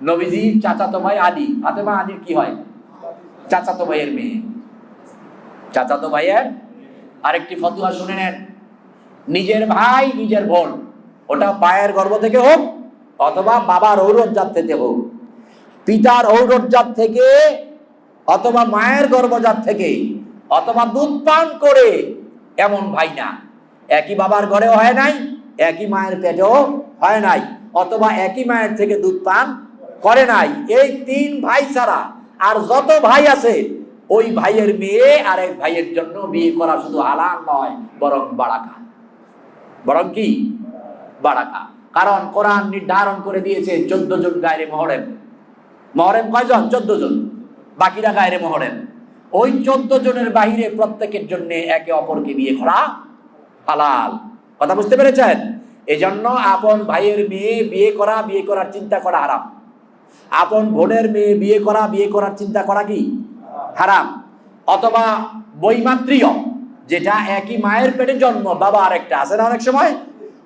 নবীজি চাচাতো ভাই আলী ফাতেমা আলীর কি হয়? চাচাতো ভাইয়ের মেয়ে। চাচাতো ভাইয়ের আরেকটি ফতুয়া শুনে নেন। নিজের ভাই, নিজের বোন। ওটা পায়ের গর্ভ থেকে হোক অথবা বাবার ঔরজাত থেকে হোক। পিতার ঔরজাত থেকে অথবা মায়ের গর্ভজাত থেকে অথবা দুধ পান করে এমন ভাই না। একই বাবার ঘরেও হয় নাই, একই মায়ের পেটেও হয় নাই। অথবা একই মায়ের থেকে দুধ পান করে নাই। এই তিন ভাই ছাড়া আর যত ভাই আছে, ওই ভাইয়ের মেয়ে আর এক ভাইয়ের জন্য বিয়ে করা শুধু হালাল নয়, বরং বাড়াকা বরং কি? বাড়াকা কারণ কোরআন নির্ধারণ করে দিয়েছে চোদ্দ জন গায়ে মহরেম। মহরেম কয়জন? চোদ্দ জন। বাকিরা গায়ে মহরেম। ওই চোদ্দ জনের বাহিরে প্রত্যেকের জন্য একে অপরকে বিয়ে করা হালাল। কথা বুঝতে পেরেছেন? এজন্য আপন ভাইয়ের মেয়ে বিয়ে করা, বিয়ে করার চিন্তা করা হারাম। আপন বোনের মেয়ে বিয়ে করা, বিয়ে করার চিন্তা করা কি? হারাম। অথবা বৈমাত্রীয় যেটা একই মায়ের পেটে জন্ম, বাবা আরেকটা, আছে না অনেক সময়?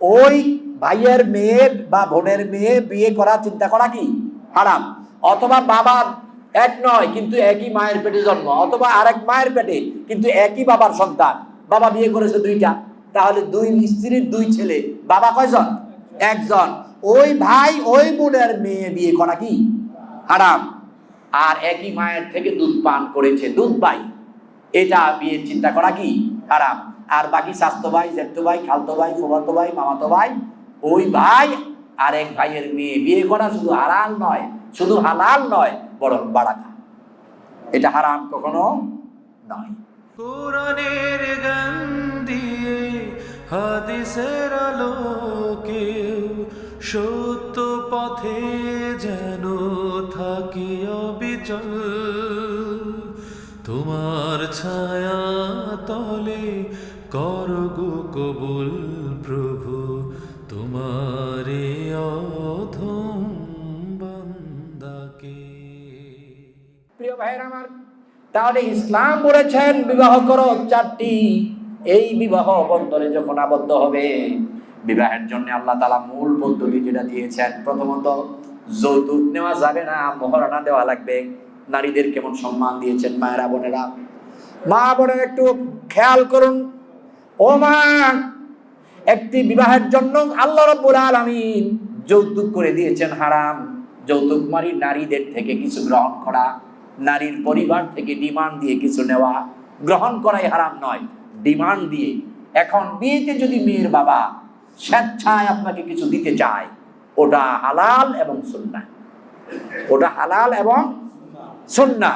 ওই ভাইয়ের মেয়ে বা বোনের মেয়ে বিয়ে করা চিন্তা করা কি? হারাম। অথবা বাবা এক নয়, কিন্তু একই মায়ের পেটে জন্ম, অথবা আরেক মায়ের পেটে, কিন্তু একই বাবার সন্তান। বাবা বিয়ে করেছে দুইটা, তাহলে দুই স্ত্রীর দুই ছেলে। বাবা কয়জন? একজন। ওই ভাই ওই বোনের মেয়ে বিয়ে করা কি? হারাম। আর একই মায়ের থেকে দুধ পান করেছে দুধ ভাই। এটা বিয়ের চিন্তা করা কি? হারাম। আর বাকি স্বাস্থ্য ভাই জেঠতো ভাই, খালতো ভাই, ফুফাতো ভাই, মামাতো ভাই, ওই ভাই আর এক ভাইয়ের মেয়ে বিয়ে করা শুধু হারাল নয়, শুধু হালাল নয়, বরং বাড়াকা এটা হারাম কখনো নয়। কোরআনের গান দিয়ে হাদিসের আলোকে সত্য পথে যেন থাকি অবিচল। তোমার ছায়া তলে করগো কবুল প্রভু, তোমারে অধম প্রিয় ভাইয়ের আমার, তাহলে ইসলাম বলেছেন, বিবাহ করো চারটি। এই বিবাহ বন্ধনে যখন আবদ্ধ হবে বিবাহের জন্য আল্লাহ তালা মূল পদ্ধতি যেটা দিয়েছেন, প্রথমত যৌতুক নেওয়া যাবে না মহারণা দেওয়া লাগবে। নারীদের কেমন সম্মান দিয়েছেন মায়েরা, বোনেরা। মা, বোনের একটু খেয়াল করুন। ও মা, একটি বিবাহের জন্য আল্লাহ রব্বুল আলামিন যৌতুক করে দিয়েছেন, হারাম। যৌতুক মারি নারীদের থেকে কিছু গ্রহণ করা, নারীর পরিবার থেকে ডিমান্ড দিয়ে কিছু নেওয়া। গ্রহণ করাই হারাম নয়, ডিমান্ড দিয়ে। এখন বিয়েতে যদি মেয়ের বাবা স্বেচ্ছায় আপনাকে কিছু দিতে চায়। ওটা হালাল এবং সুন্না ওটা হালাল এবং সুন্না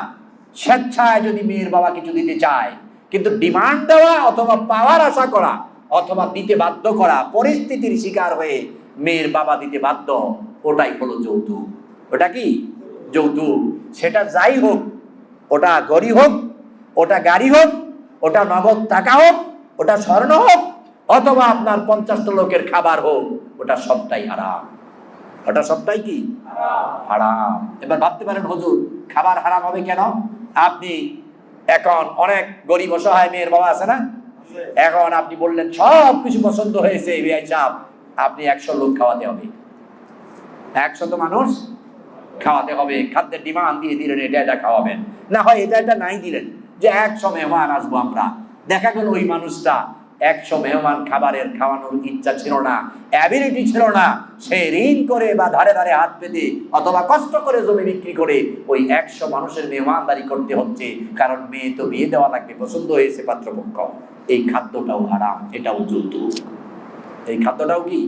স্বেচ্ছায় যদি মেয়ের বাবা কিছু দিতে চায়, কিন্তু ডিমান্ড দেওয়া অথবা পাওয়ার আশা করা অথবা দিতে বাধ্য করা পরিস্থিতির শিকার হয়ে মেয়ের বাবা দিতে বাধ্য, ওটাই হলো যৌতুক। ওটা কি? যৌতুক। সেটা যাই হোক, ওটা গড়ি হোক, ওটা গাড়ি হোক, ওটা নগদ টাকা হোক, ওটা স্বর্ণ হোক অথবা আপনার পঞ্চাশটা লোকের খাবার হোক, ওটা সবটাই হারাম। ওটা সবটাই কি? হারাম। এবার ভাবতে পারেন, হুজুর, খাবার হারাম হবে কেন? আপনি এখন অনেক গরিব অসহায় মেয়ের বাবা আছে না? এখন আপনি বললেন, সব কিছু পছন্দ হয়েছে চাপ আপনি একশো লোক খাওয়াতে হবে। একশত মানুষ খাওয়াতে হবে। খাদ্যের ডিমান্ড দিয়ে দিলেন, এটা এটা খাওয়াবেন। না হয় এটা এটা নাই দিলেন, যে একশো মেহমান আসব আমরা। দেখা গেল ওই মানুষটা একশো মেহমান খাবারের খাওয়ানোর ইচ্ছা ছিল না অ্যাবিলিটি ছিল না। সে ঋণ করে বা ধারে ধারে হাত পেতে অথবা কষ্ট করে জমি বিক্রি করে ওই একশো মানুষের মেহমানদারি করতে হচ্ছে, কারণ মেয়ে তো বিয়ে দেওয়া লাগবে, পছন্দ হয়েছে পাত্রপক্ষ। এই খাদ্যটাও হারাম, এটাও যৌতুক। এই খাদ্যটাও কি?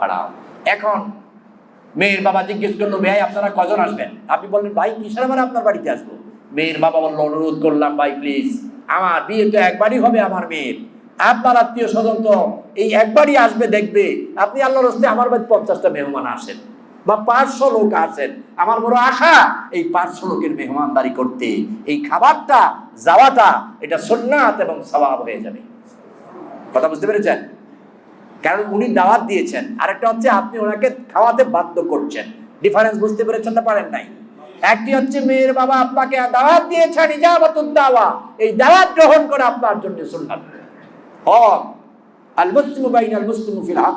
হারাম। এখন মেয়ের বাবা জিজ্ঞেস করল, ভাই, আপনারা কজন আসবেন? আপনি বললেন, ভাই, কিসের আমার আপনার বাড়িতে আসব? মেয়ের বাবা বলল, অনুরোধ করলাম, ভাই প্লিজ আমার বিয়ে তো একবারই হবে আমার মেয়ের। আপনার আত্মীয় স্বজন তো এই একবারই আসবে, দেখবে। আপনি আল্লাহর হস্তে আমার বাড়ি পঞ্চাশটা মেহমান আসেন বা পাঁচশো লোক আসেন। আমার বড় আশা এই পাঁচশো লোকের মেহমানদারি করতে। এই খাবারটা, যাওয়াটা, এটা সুন্নাত এবং সবাব হয়ে যাবে। কথা বুঝতে পেরেছেন? কারণ উনি দাওয়াত দিয়েছেন। আরেকটা হচ্ছে আপনি ওনাকে খাওয়াতে বাধ্য করছেন। ডিফারেন্স বুঝতে পেরেছেন না পারেন নাই? একটি হচ্ছে মেয়ের বাবা আপনাকে দাওয়াত দিয়েছেন, ইজাবাতুদ দাওয়া। এই দাওয়াত গ্রহণ করে আপনার জন্য সুন্নাত। হক। আল মুসলিমু বাইনাল মুসলিমু ফিল হক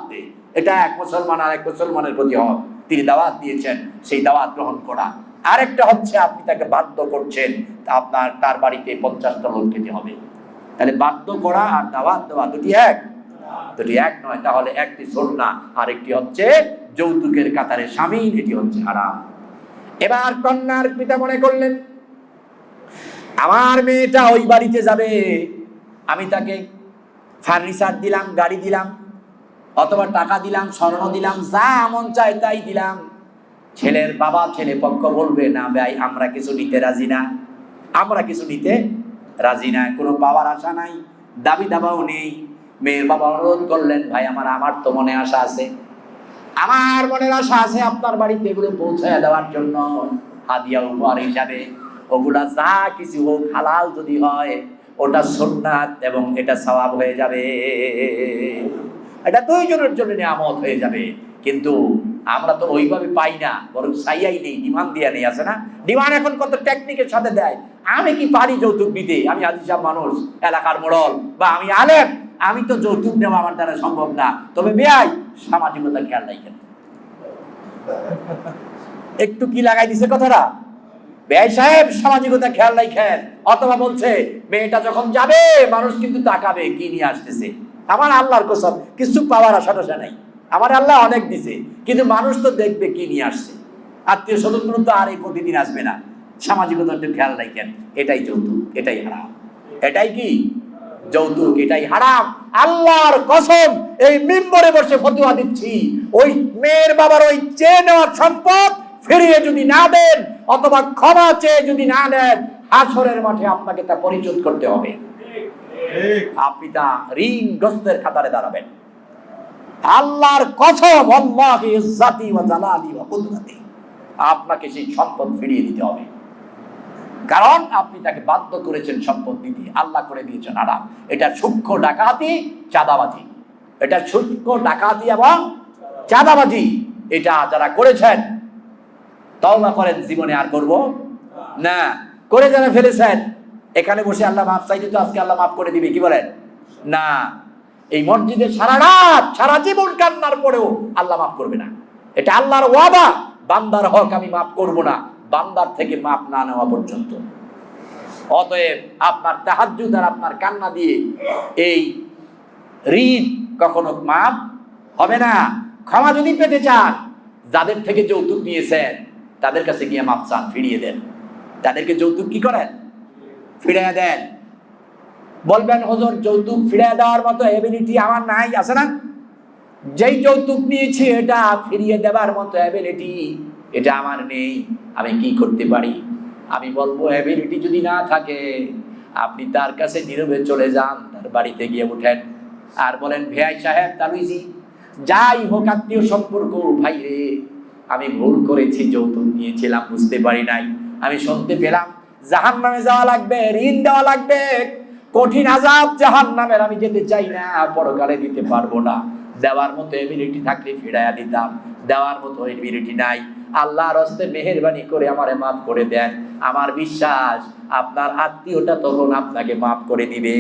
এটা এক মুসলমান আর এক মুসলমানের প্রতি হক। তিনি দাওয়াত দিয়েছেন, সেই দাওয়াত গ্রহণ করা। আরেকটা হচ্ছে, আপনি তাকে বাধ্য করছেন আপনার, তার বাড়িতে পঞ্চাশটা লোক খেতে হবে। তাহলে বাধ্য করা আর দাওয়াত দেওয়া দুটি এক? দুটি এক নয়। তাহলে একটি সন্না আর একটি হচ্ছে যৌতুকের কাতারে স্বামী এটি হচ্ছে হারাম। এবার কন্যার পিতা মনে করলেন, আমার মেয়েটা ওই বাড়িতে যাবে। আমি তাকে ফার্নিচার দিলাম, গাড়ি দিলাম, অথবা টাকা দিলাম, স্বর্ণ দিলাম, যা মন চায় তাই দিলাম। ছেলের বাবা ছেলে পক্ষ বলবে, না ভাই, আমরা কিছু নিতে রাজি না। আমরা কিছু নিতে রাজি না, কোনো পাওয়ার আশা নাই, দাবি দাবাও নেই। মেয়ের বাবা অনুরোধ করলেন, ভাই, আমার আমার তো মনে আশা আছে। আমার মনের আশা আছে আপনার বাড়িতে এগুলো পৌঁছায় দেওয়ার জন্য। হাদিয়া উপহার হিসাবে ওগুলা যা কিছু হোক, হালাল যদি হয় ওটা সুন্নাত এবং এটা সওয়াব হয়ে যাবে। এটা দুইজনের জন্য নিয়ামত হয়ে যাবে। কিন্তু আমরা তো ওইভাবে পাই না, বরং সাইয়াই নেই, ডিমান্ড দিয়া নেই, আছে না? ডিমান্ড এখন কত টেকনিকের সাথে দেয়? আমি কি পারি যৌতুক দিতে? আমি আদিসাব মানুষ, এলাকার মোড়ল, বা আমি আলেম, আমি তো যৌতুক নেওয়া আমার দ্বারা সম্ভব না। তবে বেয়াই সামাজিকতা খেয়াল রাখেন। একটু কি লাগাই দিছে কথাটা? ব্যয় সামাজিকতা খেয়াল রাখেন। অথবা বলছে, মেয়েটা যখন যাবে, মানুষ কিন্তু তাকাবে, কি নিয়ে আসতেছে? আমার আল্লাহর কসম, কিছু পাওয়ার আশা টাশা নাই। আমার আল্লাহ অনেক দিছে, কিন্তু মানুষ তো দেখবে কি নিয়ে আসছে। আত্মীয় স্বজন তো আর এই প্রতিদিন আসবে না। সামাজিকতা একটু খেয়াল রাখেন, এটাই যৌতুক, এটাই হারাম। এটাই কি? যৌতুক, এটাই হারাম। আল্লাহর কসম, এই মিম্বরে বসে ফতুয়া দিচ্ছি। ওই মেয়ের বাবার ওই চেয়ে নেওয়ার সম্পদ ফিরিয়ে যদি না দেন অথবা ক্ষমা চেয়ে যদি না নেন, হাসরের মাঠে আপনাকে তা পরিশোধ করতে হবে। আপনি তা ঋণগ্রস্তের খাতারে দাঁড়াবেন। আল্লাহর কসম আল্লাহি ইজ্জাতি ওয়া জালালি ওয়া কুদরতি। আপনাকে সেই সম্পদ ফিরিয়ে দিতে হবে। কারণ আপনি তাকে বাধ্য করেছেন সম্পদ দিতে। আল্লাহ করে দিয়েছেন আরাম এটা সূক্ষ্ম ডাকাতি, চাঁদাবাজি। এটা সূক্ষ্ম ডাকাতি এবং চাঁদাবাজি। এটা যারা করেছেন তওবা করেন, জীবনে আর করব না। করে যারা ফেলেছেন, এখানে বসে আল্লাহ মাফ চাইতে তো আজকে আল্লাহ মাফ করে দিবে, কি বলেন? না। এই মসজিদে সারা রাত, সারা জীবন কান্নার পরেও আল্লাহ মাফ করবে না। এটা আল্লাহর ওয়াদা। বান্দার হক আমি মাফ করব না। বান্দার থেকে মাফ না নেওয়া পর্যন্ত। অতএব আপনার তাহাজ্জুদ আর আপনার কান্না দিয়ে এই ঋণ কখনো মাফ হবে না। ক্ষমা যদি পেতে চান, যাদের থেকে যৌতুক নিয়েছেন তাদের কাছে গিয়ে মাপ চান, ফিরিয়ে দেন। তাদেরকে যৌতুক কি করেন? ফিরিয়ে দেন। বলবেন, হজর, যৌতুক ফিরিয়ে দেওয়ার মতো এবিলিটি আমার নাই, আছে না? যেই যৌতুক নিয়েছি, এটা ফিরিয়ে দেওয়ার মতো অ্যাবিলিটি এটা আমার নেই। আমি কি করতে পারি? আমি বলব অ্যাবিলিটি যদি না থাকে, আপনি তার কাছে নীরবে চলে যান, তার বাড়িতে গিয়ে উঠেন। আর বলেন ভেয়াই সাহেব, তালুইজি, যাই হোক আত্মীয় সম্পর্ক ভাই রে আমি ভুল করেছি, যৌতুক নিয়েছিলাম, বুঝতে পারি নাই। আমি শুনতে পেলাম জাহান নামে যাওয়া লাগবে, ঋণ দেওয়া লাগবে। কঠিন আজাব জাহান নামের আমি যেতে চাই না, পরকালে দিতে পারব না। দেওয়ার মতো এবিলিটি থাকলে ফিরাইয়া দিতাম। দেওয়ার মতো এবিলিটি নাই। আল্লাহর হস্তে মেহেরবানি করে আমারে মাফ করে দেন। আমার বিশ্বাস, আপনার আত্মীয়টা তখন আপনাকে মাফ করে দিবে।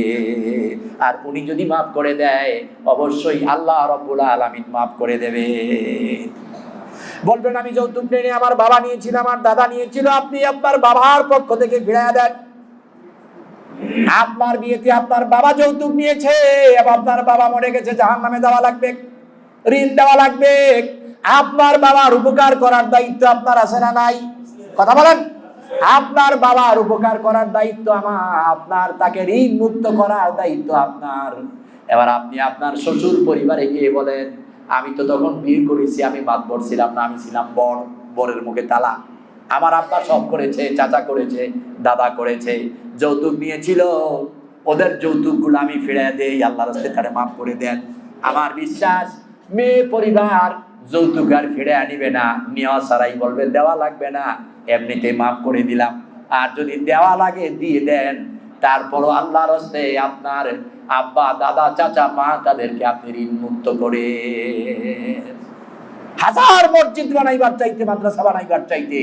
আর উনি যদি মাফ করে দেয়, অবশ্যই আল্লাহ রব্বুল আলমিন মাফ করে দেবে বলবেন, আমি যৌতুক নেই আমার বাবা নিয়েছিল, আমার দাদা নিয়েছিল। আপনি আপনার বাবার পক্ষ থেকে ফিরাইয়া দেন। আপনার বিয়েতে আপনার বাবা যৌতুক নিয়েছে আপনার বাবা মরে গেছে জাহান নামে দেওয়া লাগবে, ঋণ দেওয়া লাগবে। আপনার বাবার উপকার করার দায়িত্ব আপনার আছে না নাই? কথা বলেন। আপনার বাবার উপকার করার দায়িত্ব আমার, আপনার তাকে ঋণ মুক্ত করার দায়িত্ব আপনার। এবার আপনি আপনার শ্বশুর পরিবারে গিয়ে বলেন আমি তো তখন বিয়ে করেছি, আমি মাতবর ছিলাম না, আমি ছিলাম বর, বরের মুখে তালা। আমার আব্বা সব করেছে, চাচা করেছে, দাদা করেছে, যৌতুক নিয়েছিল। ওদের যৌতুকগুলো আমি ফিরে দেই আল্লাহ রাস্তে তারে মাফ করে দেন। আমার বিশ্বাস, মেয়ে পরিবার যৌতুক আর ফিরে আনিবে না, নেওয়া সারাই বলবে, দেওয়া লাগবে না এমনিতে মাফ করে দিলাম। আর যদি দেওয়া লাগে, দিয়ে দেন। তারপরও আল্লাহর হস্তে আপনার আব্বা, দাদা, চাচা, মা তাদেরকে আপনি ঋণ মুক্ত করে হাজার মসজিদ বানাইবার চাইতে, মাদ্রাসা বানাইবার চাইতে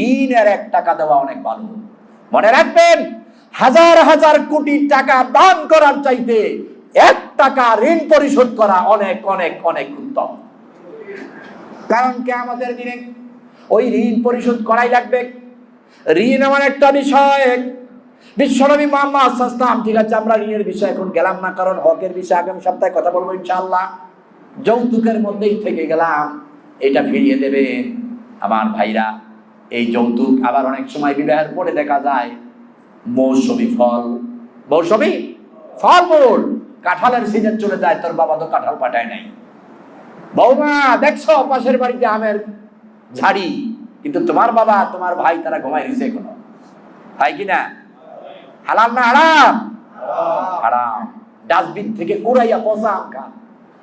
ঋণের এক টাকা দেওয়া অনেক ভালো। মনে রাখবেন, হাজার হাজার কোটি টাকা দান করার চাইতে এক টাকা ঋণ পরিশোধ করা অনেক অনেক অনেক উত্তম। কারণ কে আমাদের দিনে? ওই ঋণ পরিশোধ করাই লাগবে। ঋণ এমন একটা বিষয় বিশ্বনবী মোহাম্মদ সাল্লাম ঠিক আছে, আমরা ঋণের বিষয় এখন গেলাম না, কারণ হকের বিষয়ে আগামী সপ্তাহে কথা বলব ইনশাআল্লাহ। যৌতুকের মধ্যেই থেকে গেলাম, এটা ফিরিয়ে দেবেন আমার ভাইরা, এই যৌতুক আবার অনেক সময় বিবাহের পরে দেখা যায়, মৌসুমি ফল। মৌসুমি? ফলমূল কাঁঠালের সিজন চলে যায়, তোর বাবা তো কাঁঠাল পাঠায় নাই। বৌমা দেখছ, পাশের বাড়িতে আমের ঝাড়ি। কিন্তু তোমার বাবা, তোমার ভাই, তারা ঘুমাই দিছে এখনও। হয় কি না? হালাল না হারাম? হারাম। ডাস্টবিন থেকে কুড়াইয়া পচা আম খান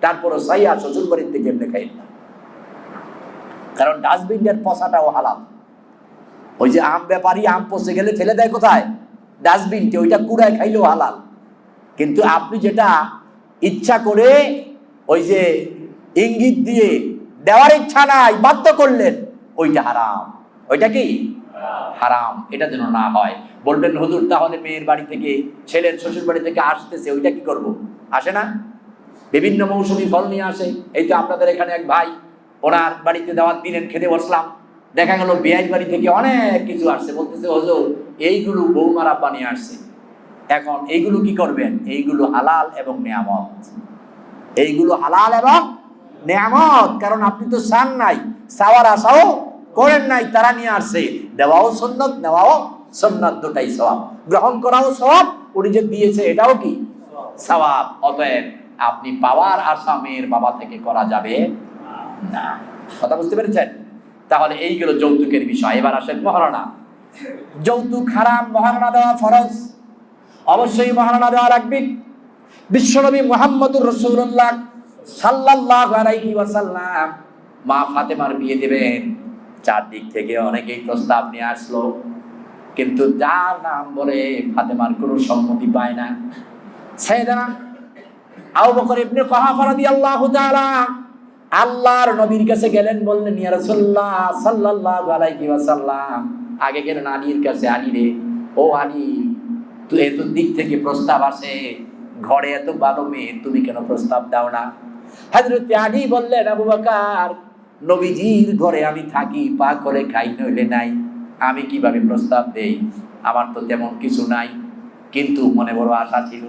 তারপরে সাইয়া শ্বশুর বাড়ির থেকে এমনি খাই না। কারণ ডাস্টবিনের পচাটাও হালাল। ওই যে আম ব্যাপারী, আম পচে গেলে ফেলে দেয় কোথায়? ডাস্টবিনকে, ওইটা কুড়ায় খাইলেও হালাল। কিন্তু আপনি যেটা ইচ্ছা করে ওই যে ইঙ্গিত দিয়ে দেওয়ার ইচ্ছা নাই, বাধ্য করলেন, ওইটা হারাম। ওইটা কি? হারাম, এটা যেন না হয়। বলবেন, হুজুর, তাহলে মেয়ের বাড়ি থেকে, ছেলের শ্বশুর বাড়ি থেকে আসতেছে, ওইটা কি করব? আসে না? বিভিন্ন মৌসুমি ফল নিয়ে আসে। এই তো আপনাদের এখানে এক ভাই, ওনার বাড়িতে দেওয়ার দিনের খেতে বসলাম। দেখা গেল বিয়াই বাড়ি থেকে অনেক কিছু আসছে। বলতেছে, হজুর, এইগুলো বৌমারা বানিয়ে আসছে। এখন এইগুলো কি করবেন? এইগুলো হালাল এবং নিয়ামত। এইগুলো হালাল এবং নিয়ামত, কারণ আপনি তো সান নাই। সাওয়ার আশাও করেন নাই, তারা নিয়ে আসছে। দেওয়াও সন্ন্যত নেওয়াও সন্ন্যত দুটাই সবাব গ্রহণ করাও সবাব উনি যে দিয়েছে এটাও কি? সবাব অতএব আপনি পাওয়ার আশা মেয়ের বাবা থেকে করা যাবে না। কথা বুঝতে পেরেছেন? তাহলে এইগুলো যৌতুকের বিষয়। এবার আসেন মহারণা। যৌতুক হারাম, মহারণা দেওয়া ফরজ। অবশ্যই মহারণা দেওয়া রাখবি। বিশ্বনবী মোহাম্মদুর রসুল্লাহ আলাইহি ওয়াসাল্লাম মা ফাতেমার বিয়ে দেবেন। চারদিক থেকে অনেকেই প্রস্তাব নিয়ে আসলো। কিন্তু যার নাম বলে ফাতেমার কোনো সম্মতি পায় না। সাইয়েদানা আবু বকর ইবনে কুহাফা রাদিয়াল্লাহু তাআলা আল্লাহর নবীর কাছে গেলেন, বললেন, ইয়া রাসূলুল্লাহ সাল্লাল্লাহু আলাইহি ওয়াসাল্লাম, আগে গেলেন আলীর কাছে আলী রে। ও আলী তুই এত দিক থেকে প্রস্তাব আসে। ঘরে এত ভালো মেয়ে, তুমি কেন প্রস্তাব দাও না? হযরত আলী বললেন, আবু বকর নবীজির ঘরে আমি থাকি, পা করে খাই, নইলে নাই। আমি কীভাবে প্রস্তাব দেই? আমার তো তেমন কিছু নাই। কিন্তু মনে বড় আশা ছিল।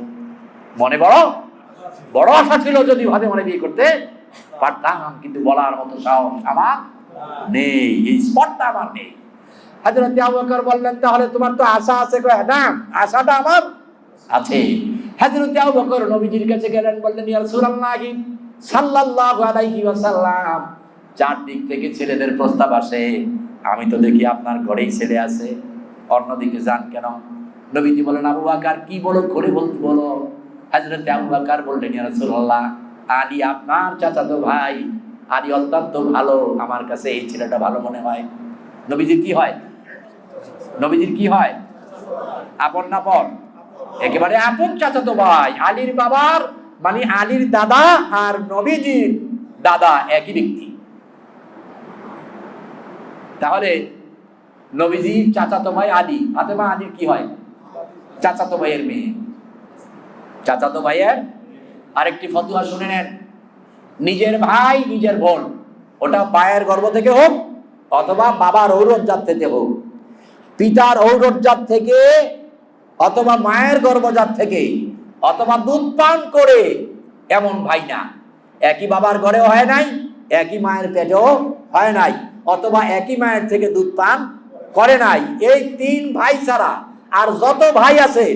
মনে বড়? বড় আশা ছিল যদি ভাবে মনে বিয়ে করতে পারতাম, কিন্তু বলার মতো সাহস আমার নেই। এই স্পটটা আমার নেই। হাজরত আবু বকর বললেন, তাহলে তোমার তো আশা আছে কয়? হ্যাঁ আশাটা আমার আছে। হাজরত আবু বকর নবীজির কাছে গেলেন, বললেন, ইয়া রাসূলুল্লাহ, সাল্লাল্লাহু আলাইহি ওয়াসাল্লাম চারদিক থেকে ছেলেদের প্রস্তাব আসে, আমি তো দেখি আপনার ঘরেই ছেলে আছে। অন্যদিকে যান কেন? নবীজি বলেন, আবু বকর, কি বলো? ঘরে বলতে বলো। হাজরত আবু বকর বললেন রাসূলুল্লাহ, আলী আপনার চাচাতো ভাই, আলী অত্যন্ত ভালো, আমার কাছে এই ছেলেটা ভালো মনে হয়। নবীজির কি হয়? নবীজির কি হয়? আপন না পর একেবারে আপন চাচাতো ভাই, আলীর বাবার মানে আলীর দাদা আর নবীজির দাদা একই ব্যক্তি। তাহলে নবীজি চাচাতো ভাই আলী ফাতেমা আলীর কি হয়? চাচাতো ভাইয়ের মেয়ে। চাচাতো ভাইয়ের আরেকটি ফতুয়া শুনে নেন। নিজের ভাই, নিজের বোন, ওটা পায়ের গর্ভ থেকে হোক অথবা বাবার ঔরজাত থেকে হোক। পিতার ঔরজাত থেকে অথবা মায়ের গর্ভজাত থেকে অথবা দুধ পান করে এমন ভাই না। একই বাবার ঘরে হয় নাই একই মায়ের পেটেও হয় নাই, অথবা একই মায়ের থেকে দুধ পান করে নাই। এই তিন ভাই ছাড়া আর যত ভাই আছে,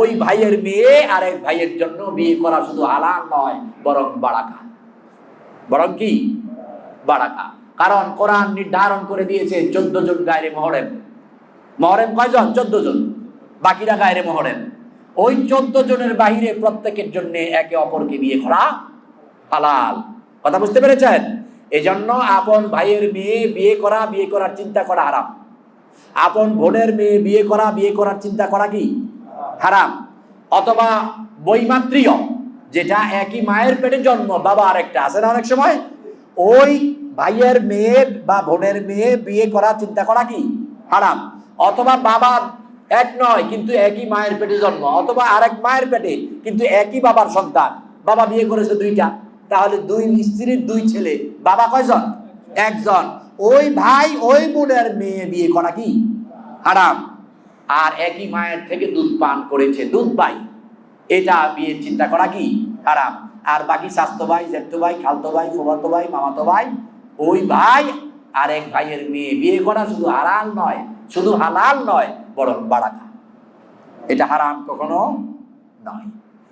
ওই ভাইয়ের মেয়ে আর এক ভাইয়ের জন্য বিয়ে করা শুধু হালাল নয়, বরং বাড়াকা বরং কি? বাড়াকা কারণ কোরআন নির্ধারণ করে দিয়েছে চোদ্দ জন গায়ে মহরেম মহরেম কয়জন? চোদ্দ জন। বাকিরা গায়ে মহরেম ওই চোদ্দ জনের বাহিরে প্রত্যেকের জন্য একে অপরকে বিয়ে করা হালাল। কথা বুঝতে পেরেছেন? এজন্য আপন ভাইয়ের মেয়ে বিয়ে করা, বিয়ে করার চিন্তা করা হারাম। আপন বোনের মেয়ে বিয়ে করা, বিয়ে করার চিন্তা করা কি? হারাম। অথবা বৈমাত্রীয় যেটা একই মায়ের পেটে জন্ম, বাবা আরেকটা, আছে না অনেক সময়? ওই ভাইয়ের মেয়ে বা বোনের মেয়ে বিয়ে করা চিন্তা করা কি? হারাম। অথবা বাবা এক নয়, কিন্তু একই মায়ের পেটে জন্ম, অথবা আরেক মায়ের পেটে, কিন্তু একই বাবার সন্তান, বাবা বিয়ে করেছে দুইটা। তাহলে দুই স্ত্রীর দুই ছেলে। বাবা কয়জন? একজন। ওই ভাই, ওই বোনের মেয়ে বিয়ে করা কি? হারাম। আর একই মায়ের থেকে দুধ পান করেছে, দুধ ভাই। এটা বিয়ের চিন্তা করা কি? হারাম। আর বাকি স্বাস্থ্য ভাই জেঠতো ভাই, খালতো ভাই, ফুফাতো ভাই, মামাতো ভাই, ওই ভাই আর এক ভাইয়ের মেয়ে বিয়ে করা শুধু হারাল নয়, শুধু হালাল নয়, বরং বাড়াকা এটা হারাম কখনো নয়।